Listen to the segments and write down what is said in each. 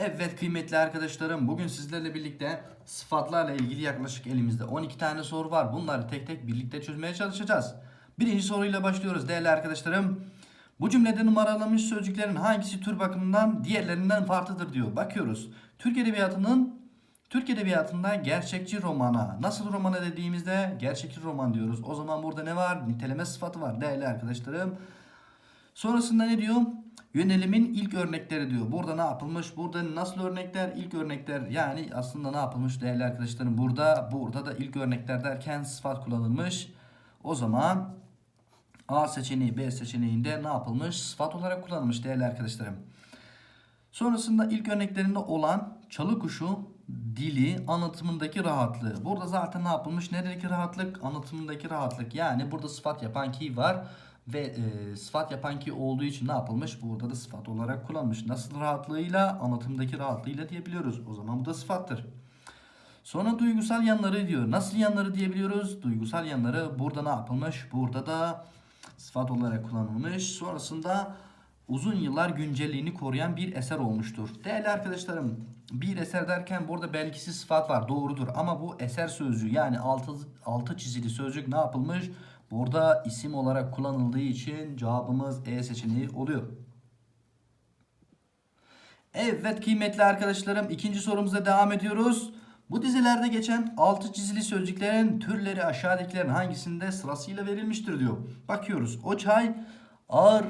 Evet kıymetli arkadaşlarım bugün sizlerle birlikte sıfatlarla ilgili yaklaşık elimizde 12 tane soru var. Bunları tek tek birlikte çözmeye çalışacağız. Birinci soruyla başlıyoruz değerli arkadaşlarım. Bu cümlede numaralanmış sözcüklerin hangisi tür bakımından diğerlerinden farklıdır diyor. Bakıyoruz. Türk Edebiyatı'nın Türk Edebiyatı'nda gerçekçi romana. Nasıl romana dediğimizde gerçekçi roman diyoruz. O zaman burada ne var? Niteleme sıfatı var değerli arkadaşlarım. Sonrasında ne diyor? Yönelimin ilk örnekleri diyor. Burada ne yapılmış? Burada nasıl örnekler? İlk örnekler yani aslında ne yapılmış değerli arkadaşlarım? Burada burada da ilk örnekler derken sıfat kullanılmış. O zaman A seçeneği B seçeneğinde ne yapılmış? Sıfat olarak kullanılmış değerli arkadaşlarım. Sonrasında ilk örneklerinde olan çalı kuşu dili anlatımındaki rahatlığı. Burada zaten ne yapılmış? Neredeki rahatlık? Anlatımındaki rahatlık. Yani burada sıfat yapan ki var ve e, sıfat yapan ki olduğu için ne yapılmış? Burada da sıfat olarak kullanılmış. Nasıl rahatlığıyla? Anlatımdaki rahatlığıyla diyebiliyoruz. O zaman bu da sıfattır. Sonra duygusal yanları diyor. Nasıl yanları diyebiliyoruz? Duygusal yanları burada ne yapılmış? Burada da sıfat olarak kullanılmış. Sonrasında uzun yıllar güncelliğini koruyan bir eser olmuştur. Değerli arkadaşlarım bir eser derken burada belgisiz sıfat var doğrudur ama bu eser sözcüğü yani altı, altı çizili sözcük ne yapılmış? Burada isim olarak kullanıldığı için cevabımız E seçeneği oluyor. Evet kıymetli arkadaşlarım ikinci sorumuza devam ediyoruz. Bu dizilerde geçen altı çizili sözcüklerin türleri aşağıdakilerin hangisinde sırasıyla verilmiştir diyor. Bakıyoruz. O çay ağır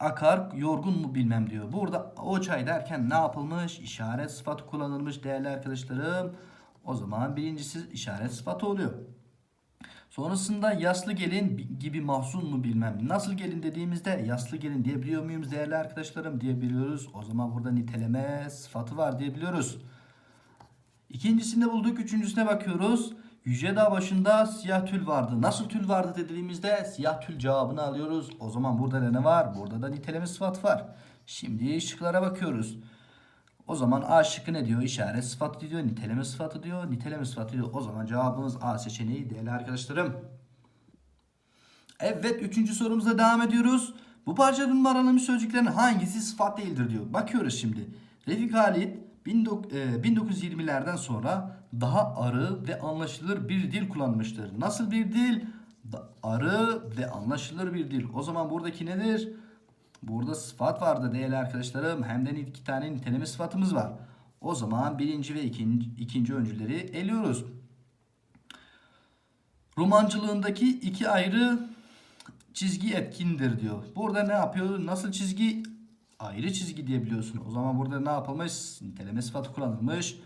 akar yorgun mu bilmem diyor. Burada o çay derken ne yapılmış? İşaret sıfatı kullanılmış değerli arkadaşlarım. O zaman birincisi işaret sıfatı oluyor. Sonrasında yaslı gelin gibi mahzun mu bilmem. Nasıl gelin dediğimizde yaslı gelin diyebiliyor muyuz değerli arkadaşlarım? Diyebiliyoruz. O zaman burada niteleme sıfatı var diyebiliyoruz. İkincisinde bulduk. Üçüncüsüne bakıyoruz. Yüce Dağ başında siyah tül vardı. Nasıl tül vardı dediğimizde siyah tül cevabını alıyoruz. O zaman burada da ne var? Burada da niteleme sıfatı var. Şimdi şıklara bakıyoruz. O zaman A şıkkı ne diyor? İşaret sıfatı diyor, niteleme sıfatı diyor, niteleme sıfatı diyor. O zaman cevabımız A seçeneği değerli arkadaşlarım. Evet üçüncü sorumuza devam ediyoruz. Bu parçada numaralanmış sözcüklerin hangisi sıfat değildir diyor. Bakıyoruz şimdi. Refik Halit 1920'lerden sonra daha arı ve anlaşılır bir dil kullanmıştır. Nasıl bir dil? Arı ve anlaşılır bir dil. O zaman buradaki nedir? Burada sıfat vardı değerli arkadaşlarım. Hem de iki tane niteleme sıfatımız var. O zaman birinci ve ikinci, ikinci öncüleri eliyoruz. Romancılığındaki iki ayrı çizgi etkindir diyor. Burada ne yapıyor? Nasıl çizgi? Ayrı çizgi diyebiliyorsun. O zaman burada ne yapılmış? Niteleme sıfatı kullanılmış.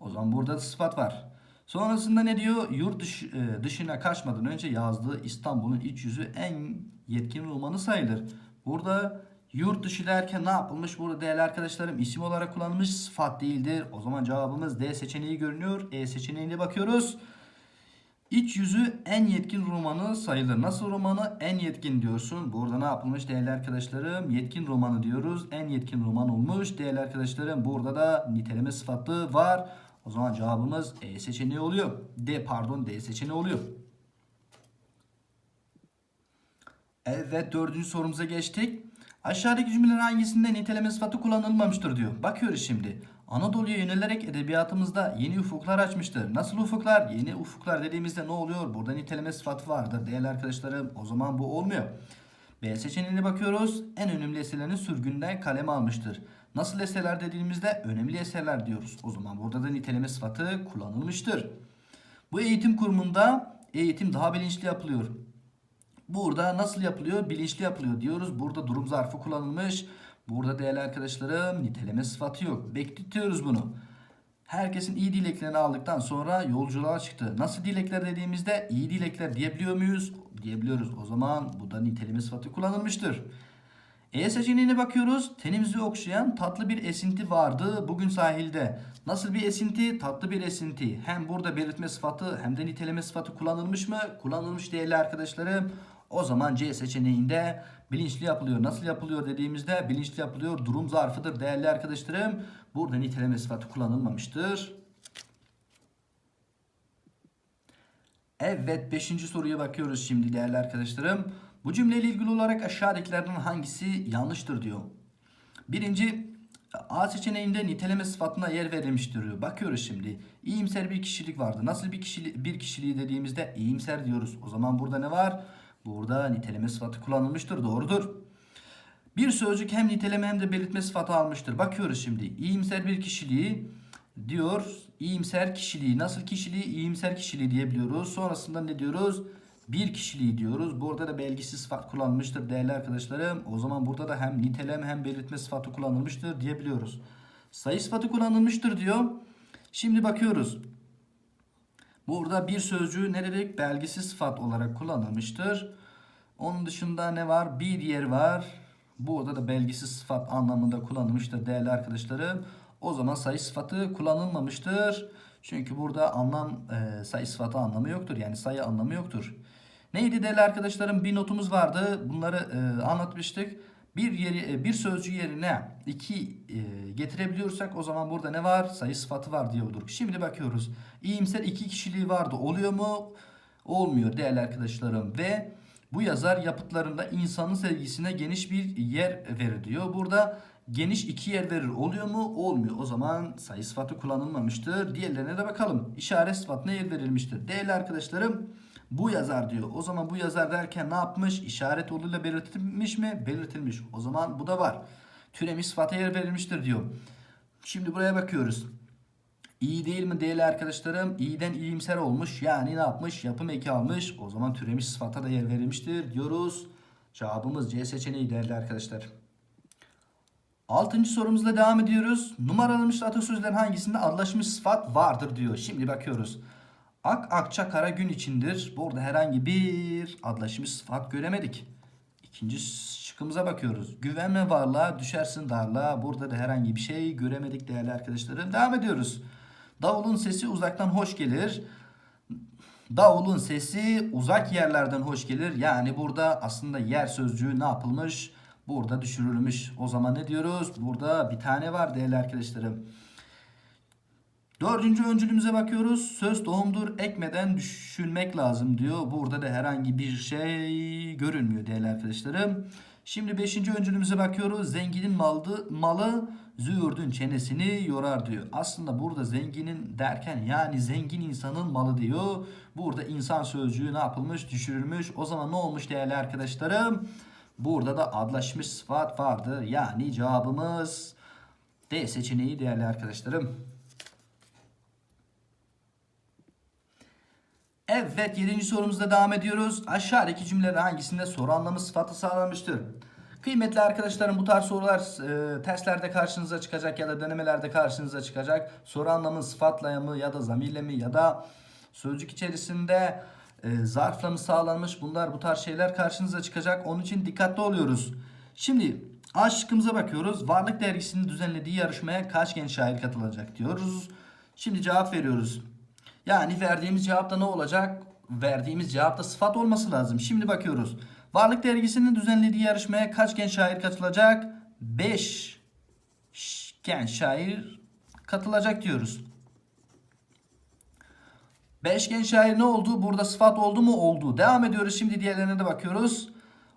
O zaman burada da sıfat var. Sonrasında ne diyor? Yurt dışı, e, dışına kaçmadan önce yazdığı İstanbul'un iç yüzü en yetkin romanı sayılır. Burada yurt dışı derken ne yapılmış? Burada değerli arkadaşlarım isim olarak kullanılmış sıfat değildir. O zaman cevabımız D seçeneği görünüyor. E seçeneğine bakıyoruz. İç yüzü en yetkin romanı sayılır. Nasıl romanı? En yetkin diyorsun. Burada ne yapılmış değerli arkadaşlarım? Yetkin romanı diyoruz. En yetkin roman olmuş değerli arkadaşlarım. Burada da niteleme sıfatı var. O zaman cevabımız E seçeneği oluyor. D pardon D seçeneği oluyor. Evet dördüncü sorumuza geçtik. Aşağıdaki cümlelerin hangisinde niteleme sıfatı kullanılmamıştır diyor. Bakıyoruz şimdi. Anadolu'ya yönelerek edebiyatımızda yeni ufuklar açmıştır. Nasıl ufuklar? Yeni ufuklar dediğimizde ne oluyor? Burada niteleme sıfatı vardır değerli arkadaşlarım. O zaman bu olmuyor. B seçeneğine bakıyoruz. En önemli eserlerini sürgünden kaleme almıştır. Nasıl eserler dediğimizde önemli eserler diyoruz. O zaman burada da niteleme sıfatı kullanılmıştır. Bu eğitim kurumunda eğitim daha bilinçli yapılıyor. Burada nasıl yapılıyor? Bilinçli yapılıyor diyoruz. Burada durum zarfı kullanılmış. Burada değerli arkadaşlarım niteleme sıfatı yok. Bekletiyoruz bunu. Herkesin iyi dileklerini aldıktan sonra yolculuğa çıktı. Nasıl dilekler dediğimizde iyi dilekler diyebiliyor muyuz? Diyebiliyoruz. O zaman bu da niteleme sıfatı kullanılmıştır. E seçeneğine bakıyoruz. Tenimizi okşayan tatlı bir esinti vardı bugün sahilde. Nasıl bir esinti? Tatlı bir esinti. Hem burada belirtme sıfatı hem de niteleme sıfatı kullanılmış mı? Kullanılmış değerli arkadaşlarım. O zaman C seçeneğinde bilinçli yapılıyor. Nasıl yapılıyor dediğimizde bilinçli yapılıyor. Durum zarfıdır değerli arkadaşlarım. Burada niteleme sıfatı kullanılmamıştır. Evet 5. soruya bakıyoruz şimdi değerli arkadaşlarım. Bu cümleyle ilgili olarak aşağıdakilerden hangisi yanlıştır diyor. Birinci A seçeneğinde niteleme sıfatına yer verilmiştir diyor. Bakıyoruz şimdi. İyimser bir kişilik vardı. Nasıl bir kişili bir kişiliği dediğimizde iyimser diyoruz. O zaman burada ne var? Burada niteleme sıfatı kullanılmıştır. Doğrudur. Bir sözcük hem niteleme hem de belirtme sıfatı almıştır. Bakıyoruz şimdi. İyimser bir kişiliği diyor. İyimser kişiliği. Nasıl kişiliği? İyimser kişiliği diyebiliyoruz. Sonrasında ne diyoruz? Bir kişiliği diyoruz. Burada da belgisiz sıfat kullanılmıştır değerli arkadaşlarım. O zaman burada da hem niteleme hem belirtme sıfatı kullanılmıştır diyebiliyoruz. Sayı sıfatı kullanılmıştır diyor. Şimdi bakıyoruz. Burada bir sözcüğü ne dedik? Belgisiz sıfat olarak kullanılmıştır. Onun dışında ne var? Bir yer var. Burada da belgisiz sıfat anlamında kullanılmıştır değerli arkadaşlarım. O zaman sayı sıfatı kullanılmamıştır. Çünkü burada anlam e, sayı sıfatı anlamı yoktur. Yani sayı anlamı yoktur. Neydi değerli arkadaşlarım? Bir notumuz vardı. Bunları e, anlatmıştık. Bir yeri e, bir sözcüğü yerine iki e, getirebiliyorsak o zaman burada ne var? Sayı sıfatı var diyorduk. Şimdi bakıyoruz. İyimser iki kişiliği vardı. Oluyor mu? Olmuyor değerli arkadaşlarım. Ve bu yazar yapıtlarında insanın sevgisine geniş bir yer verir diyor. Burada geniş iki yer verir oluyor mu? Olmuyor. O zaman sayı sıfatı kullanılmamıştır. Diğerlerine de bakalım. İşaret sıfatına yer verilmiştir. Değerli arkadaşlarım bu yazar diyor. O zaman bu yazar derken ne yapmış? İşaret yoluyla belirtilmiş mi? Belirtilmiş. O zaman bu da var. Türemiş sıfata yer verilmiştir diyor. Şimdi buraya bakıyoruz. İyi değil mi değerli arkadaşlarım? İyiden iyimser olmuş. Yani ne yapmış? Yapım eki almış. O zaman türemiş sıfata da yer verilmiştir diyoruz. Cevabımız C seçeneği değerli arkadaşlar. Altıncı sorumuzla devam ediyoruz. Numaralanmış atasözlerin hangisinde adlaşmış sıfat vardır diyor. Şimdi bakıyoruz. Ak akça kara gün içindir. Burada herhangi bir adlaşmış sıfat göremedik. İkinci şıkkımıza bakıyoruz. Güvenme varlığa düşersin darlığa. Burada da herhangi bir şey göremedik değerli arkadaşlarım. Devam ediyoruz. Davulun sesi uzaktan hoş gelir. Davulun sesi uzak yerlerden hoş gelir. Yani burada aslında yer sözcüğü ne yapılmış? Burada düşürülmüş. O zaman ne diyoruz? Burada bir tane var değerli arkadaşlarım. Dördüncü öncülümüze bakıyoruz. Söz tohumdur ekmeden düşünmek lazım diyor. Burada da herhangi bir şey görünmüyor değerli arkadaşlarım. Şimdi beşinci öncülümüze bakıyoruz. Zenginin malı, malı züğürdün çenesini yorar diyor. Aslında burada zenginin derken yani zengin insanın malı diyor. Burada insan sözcüğü ne yapılmış? Düşürülmüş. O zaman ne olmuş değerli arkadaşlarım? Burada da adlaşmış sıfat vardır. Yani cevabımız D seçeneği değerli arkadaşlarım. Evet 7. sorumuzda devam ediyoruz. Aşağıdaki cümlelerin hangisinde soru anlamı sıfatı sağlanmıştır? Kıymetli arkadaşlarım bu tarz sorular e, testlerde karşınıza çıkacak ya da denemelerde karşınıza çıkacak. Soru anlamı sıfatla mı ya da zamirle mi ya da sözcük içerisinde e, zarfla mı sağlanmış bunlar bu tarz şeyler karşınıza çıkacak. Onun için dikkatli oluyoruz. Şimdi A şıkkımıza bakıyoruz. Varlık dergisinin düzenlediği yarışmaya kaç genç şair katılacak diyoruz. Şimdi cevap veriyoruz. Yani verdiğimiz cevapta ne olacak? Verdiğimiz cevapta sıfat olması lazım. Şimdi bakıyoruz. Varlık dergisinin düzenlediği yarışmaya kaç genç şair katılacak? 5 genç şair katılacak diyoruz. 5 genç şair ne oldu? Burada sıfat oldu mu? Oldu. Devam ediyoruz. Şimdi diğerlerine de bakıyoruz.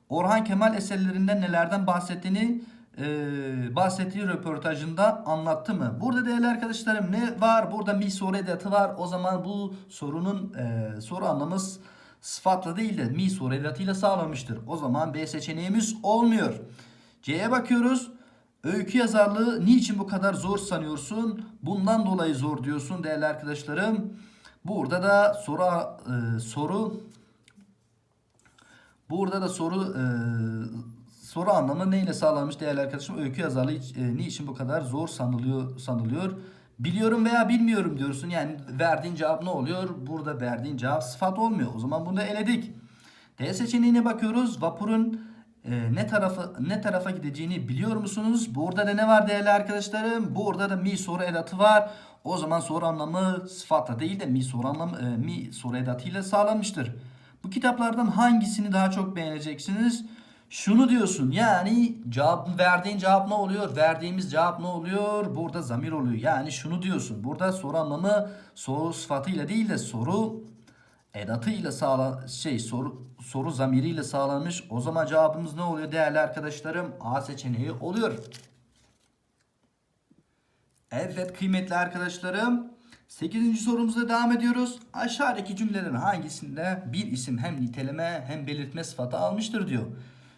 Orhan Kemal eserlerinden nelerden bahsettiğini e, bahsettiği röportajında anlattı mı? Burada değerli arkadaşlarım ne var? Burada mi soru edatı var. O zaman bu sorunun e, soru anlamız sıfatla değil de mi soru edatıyla sağlamıştır. O zaman B seçeneğimiz olmuyor. C'ye bakıyoruz. Öykü yazarlığı niçin bu kadar zor sanıyorsun? Bundan dolayı zor diyorsun değerli arkadaşlarım. Burada da soru e, soru burada da soru e, soru anlamı neyle sağlanmış değerli arkadaşım? Öykü yazarlığı e, niçin bu kadar zor sanılıyor sanılıyor? Biliyorum veya bilmiyorum diyorsun. Yani verdiğin cevap ne oluyor? Burada verdiğin cevap sıfat olmuyor. O zaman bunu da eledik. D seçeneğine bakıyoruz. Vapurun e, ne tarafa ne tarafa gideceğini biliyor musunuz? Burada da ne var değerli arkadaşlarım? Burada da mi soru edatı var. O zaman soru anlamı sıfatla değil de mi soru anlamı e, mi soru edatıyla sağlanmıştır. Bu kitaplardan hangisini daha çok beğeneceksiniz? Şunu diyorsun yani cevap verdiğin cevap ne oluyor? Verdiğimiz cevap ne oluyor? Burada zamir oluyor. Yani şunu diyorsun. Burada soru anlamı soru sıfatıyla değil de soru edatıyla sağla şey soru soru zamiriyle sağlanmış. O zaman cevabımız ne oluyor değerli arkadaşlarım? A seçeneği oluyor. Evet kıymetli arkadaşlarım. 8. sorumuza devam ediyoruz. Aşağıdaki cümlelerin hangisinde bir isim hem niteleme hem belirtme sıfatı almıştır diyor.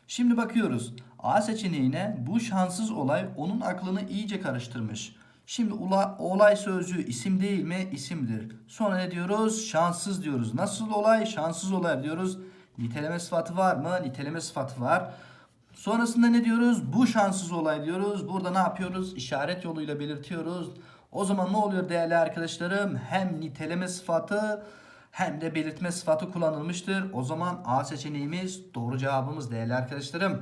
Şimdi bakıyoruz. A seçeneğine bu şanssız olay onun aklını iyice karıştırmış. Şimdi ula, olay sözcüğü isim değil mi? İsimdir. Sonra ne diyoruz? Şanssız diyoruz. Nasıl olay? Şanssız olay diyoruz. Niteleme sıfatı var mı? Niteleme sıfatı var. Sonrasında ne diyoruz? Bu şanssız olay diyoruz. Burada ne yapıyoruz? İşaret yoluyla belirtiyoruz. O zaman ne oluyor değerli arkadaşlarım? Hem niteleme sıfatı hem de belirtme sıfatı kullanılmıştır. O zaman A seçeneğimiz doğru cevabımız değerli arkadaşlarım.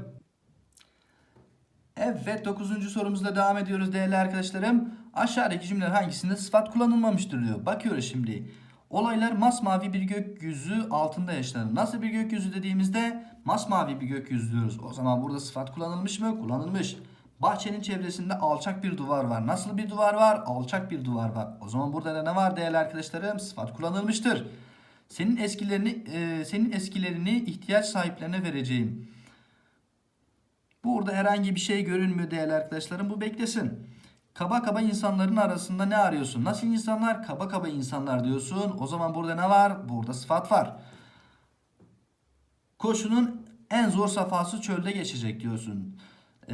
Evet 9. sorumuzla devam ediyoruz değerli arkadaşlarım. Aşağıdaki cümleler hangisinde sıfat kullanılmamıştır diyor. Bakıyoruz şimdi. Olaylar masmavi bir gökyüzü altında yaşanır. Nasıl bir gökyüzü dediğimizde masmavi bir gökyüzü diyoruz. O zaman burada sıfat kullanılmış mı? Kullanılmış. Bahçenin çevresinde alçak bir duvar var. Nasıl bir duvar var? Alçak bir duvar var. O zaman burada da ne var değerli arkadaşlarım? Sıfat kullanılmıştır. Senin eskilerini e, senin eskilerini ihtiyaç sahiplerine vereceğim. Burada herhangi bir şey görünmüyor değerli arkadaşlarım. Bu beklesin. Kaba kaba insanların arasında ne arıyorsun? Nasıl insanlar? Kaba kaba insanlar diyorsun. O zaman burada ne var? Burada sıfat var. Koşunun en zor safhası çölde geçecek diyorsun.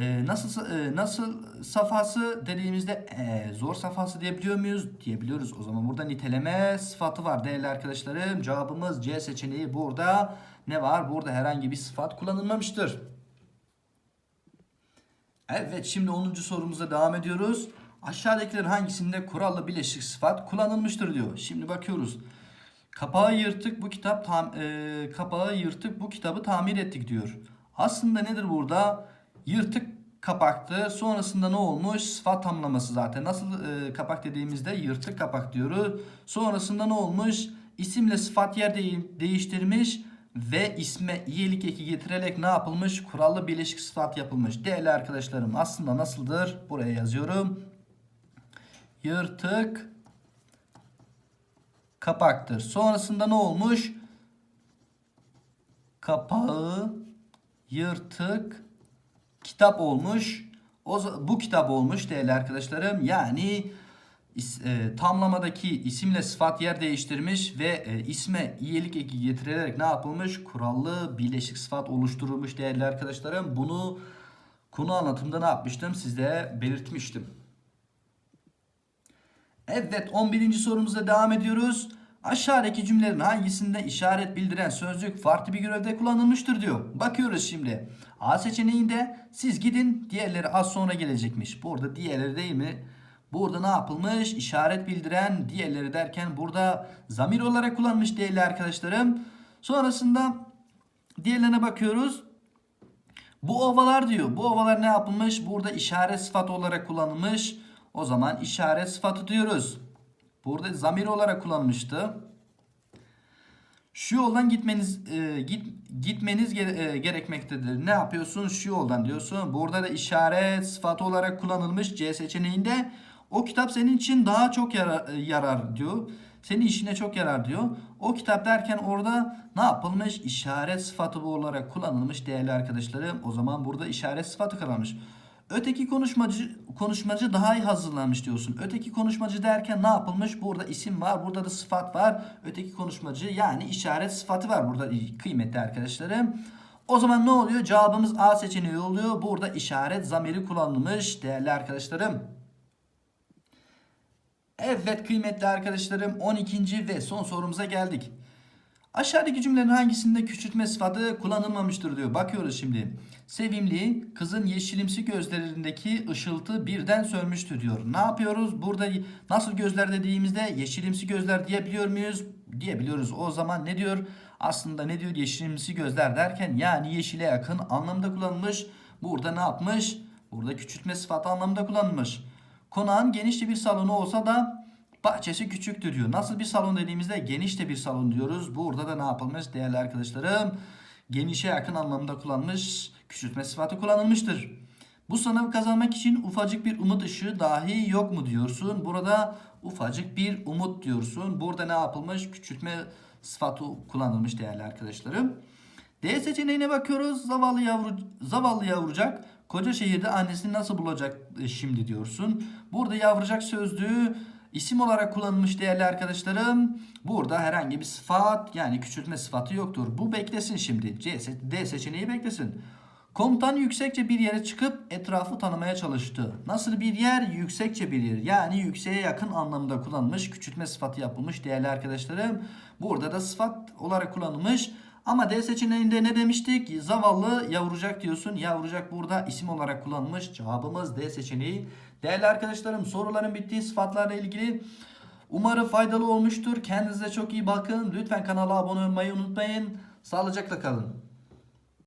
Ee, nasıl e, nasıl safhası dediğimizde e, zor safhası diyebiliyor muyuz? Diyebiliyoruz. O zaman burada niteleme sıfatı var değerli arkadaşlarım. Cevabımız C seçeneği burada. Ne var? Burada herhangi bir sıfat kullanılmamıştır. Evet şimdi 10. sorumuza devam ediyoruz. Aşağıdakilerin hangisinde kurallı bileşik sıfat kullanılmıştır diyor. Şimdi bakıyoruz. Kapağı yırtık bu kitap tam e, kapağı yırtık bu kitabı tamir ettik diyor. Aslında nedir burada? Yırtık kapaktı. Sonrasında ne olmuş? Sıfat tamlaması zaten. Nasıl e, kapak dediğimizde yırtık kapak diyoruz. Sonrasında ne olmuş? İsimle sıfat yer de- değiştirmiş ve isme iyilik eki getirerek ne yapılmış? Kurallı bileşik sıfat yapılmış. Değerli arkadaşlarım aslında nasıldır? Buraya yazıyorum. Yırtık kapaktır. Sonrasında ne olmuş? Kapağı yırtık kitap olmuş. O bu kitap olmuş değerli arkadaşlarım. Yani is- e, tamlamadaki isimle sıfat yer değiştirmiş ve e, isme iyilik eki getirilerek ne yapılmış? Kurallı bileşik sıfat oluşturulmuş değerli arkadaşlarım. Bunu konu anlatımda ne yapmıştım? Size belirtmiştim. Evet 11. sorumuza devam ediyoruz. Aşağıdaki cümlelerin hangisinde işaret bildiren sözcük farklı bir görevde kullanılmıştır diyor. Bakıyoruz şimdi. A seçeneğinde siz gidin diğerleri az sonra gelecekmiş. Burada diğerleri değil mi? Burada ne yapılmış? İşaret bildiren diğerleri derken burada zamir olarak kullanmış değerli arkadaşlarım. Sonrasında diğerlerine bakıyoruz. Bu ovalar diyor. Bu ovalar ne yapılmış? Burada işaret sıfatı olarak kullanılmış. O zaman işaret sıfatı diyoruz. Burada zamir olarak kullanmıştı. Şu yoldan gitmeniz e, git gitmeniz gere- e, gerekmektedir. Ne yapıyorsun? Şu yoldan diyorsun. Burada da işaret sıfatı olarak kullanılmış C seçeneğinde. O kitap senin için daha çok yarar, e, yarar diyor. Senin işine çok yarar diyor. O kitap derken orada ne yapılmış? İşaret sıfatı olarak kullanılmış değerli arkadaşlarım. O zaman burada işaret sıfatı kalmış. Öteki konuşmacı konuşmacı daha iyi hazırlanmış diyorsun. Öteki konuşmacı derken ne yapılmış? Burada isim var, burada da sıfat var. Öteki konuşmacı yani işaret sıfatı var burada kıymetli arkadaşlarım. O zaman ne oluyor? Cevabımız A seçeneği oluyor. Burada işaret zamiri kullanılmış değerli arkadaşlarım. Evet kıymetli arkadaşlarım 12. ve son sorumuza geldik. Aşağıdaki cümlelerin hangisinde küçültme sıfatı kullanılmamıştır diyor. Bakıyoruz şimdi. Sevimli kızın yeşilimsi gözlerindeki ışıltı birden sönmüştü diyor. Ne yapıyoruz? Burada nasıl gözler dediğimizde yeşilimsi gözler diyebiliyor muyuz? Diyebiliyoruz. O zaman ne diyor? Aslında ne diyor yeşilimsi gözler derken yani yeşile yakın anlamda kullanılmış. Burada ne yapmış? Burada küçültme sıfatı anlamında kullanılmış. Konağın genişçe bir salonu olsa da bahçesi küçüktür diyor. Nasıl bir salon dediğimizde geniş de bir salon diyoruz. Burada da ne yapılmış değerli arkadaşlarım? Genişe yakın anlamda kullanılmış, küçültme sıfatı kullanılmıştır. Bu sınavı kazanmak için ufacık bir umut ışığı dahi yok mu diyorsun. Burada ufacık bir umut diyorsun. Burada ne yapılmış? Küçültme sıfatı kullanılmış değerli arkadaşlarım. D seçeneğine bakıyoruz. Zavallı yavru zavallı yavrucak Koca şehirde annesini nasıl bulacak e, şimdi diyorsun. Burada yavrucak sözlüğü isim olarak kullanılmış değerli arkadaşlarım. Burada herhangi bir sıfat yani küçültme sıfatı yoktur. Bu beklesin şimdi. C, D seçeneği beklesin. Komutan yüksekçe bir yere çıkıp etrafı tanımaya çalıştı. Nasıl bir yer? Yüksekçe bir yer. Yani yükseğe yakın anlamda kullanılmış. Küçültme sıfatı yapılmış değerli arkadaşlarım. Burada da sıfat olarak kullanılmış. Ama D seçeneğinde ne demiştik? Zavallı yavrucak diyorsun. Yavrucak burada isim olarak kullanılmış. Cevabımız D seçeneği. Değerli arkadaşlarım soruların bittiği sıfatlarla ilgili umarım faydalı olmuştur. Kendinize çok iyi bakın. Lütfen kanala abone olmayı unutmayın. Sağlıcakla kalın.